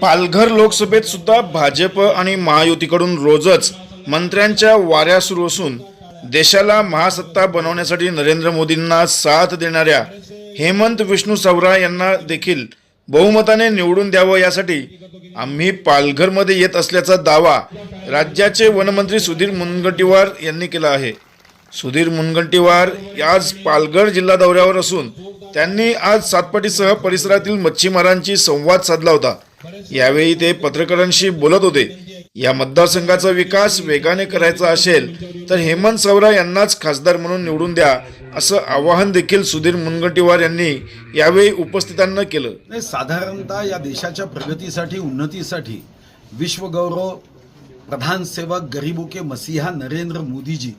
पालघर लोकसभेत सुद्धा भाजप आणि महायुतीकडून रोजच मंत्र्यांच्या वाऱ्या सुरू असून देशाला महासत्ता बनवण्यासाठी नरेंद्र मोदींना साथ देणाऱ्या हेमंत विष्णू सवरा यांना देखील बहुमताने निवडून द्यावं यासाठी आम्ही पालघरमध्ये येत असल्याचा दावा राज्याचे वनमंत्री सुधीर मुनगंटीवार यांनी केला आहे. सुधीर मुनगंटीवार आज पालघर जिल्हा दौऱ्यावर असून त्यांनी आज सातपाटीसह परिसरातील मच्छीमारांशी संवाद साधला होता. यावेळी ते पत्रकारांशी बोलत होते. या मतदारसंघाचा विकास वेगाने करायचा असेल तर हेमंत सवरा यांनाच खासदार म्हणून निवडून द्या असं आवाहन देखील सुधीर मुनगंटीवार यांनी यावेळी उपस्थितांना केलं. नाही साधारणतः या देशाच्या प्रगतीसाठी उन्नतीसाठी विश्वगौरव प्रधान सेवक गरीबो के मसीहा नरेंद्र मोदीजी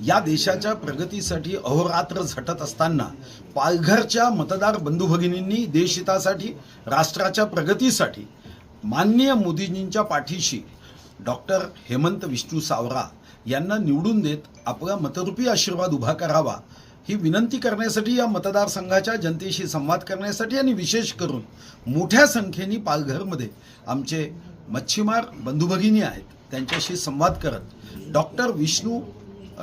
या देशाच्या प्रगतीसाठी अहोरात्र झटत असताना पालघरच्या मतदार बंधू भगिनींनी देशहितासाठी राष्ट्राच्या प्रगतीसाठी माननीय मोदीजींच्या पाठीशी डॉक्टर हेमंत विष्णू सावरा यांना निवडून देत आपला मतरूपी आशीर्वाद उभा करावा ही विनंती करण्यासाठी या मतदारसंघाच्या जनतेशी संवाद करण्यासाठी आणि विशेष करून मोठ्या संख्येने पालघरमध्ये आमचे मच्छीमार बंधुभगिनी आहेत त्यांच्याशी संवाद करत डॉक्टर विष्णू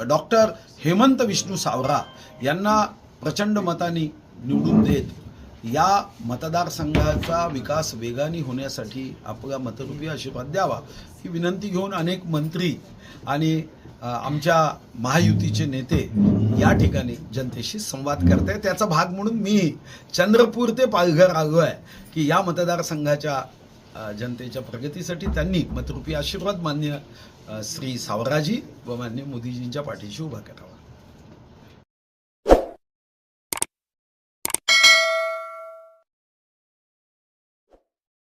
डॉक्टर हेमंत विष्णू सावरा यांना प्रचंड मताने निवडून देत या मतदारसंघाचा विकास वेगाने होण्यासाठी आपला मतरूपी आशीर्वाद द्यावा ही विनंती घेऊन अनेक मंत्री आणि आमच्या महायुतीचे नेते या ठिकाणी जनतेशी संवाद करत आहे त्याचा भाग म्हणून मी चंद्रपूर ते पालघर आलो आहे की या मतदारसंघाच्या जनतेच्या प्रगतीसाठी त्यांनी मतरूपी आशीर्वाद मान्य श्री सावराजी व मान्य मोदीजींच्या पाठीशी उभा करावा.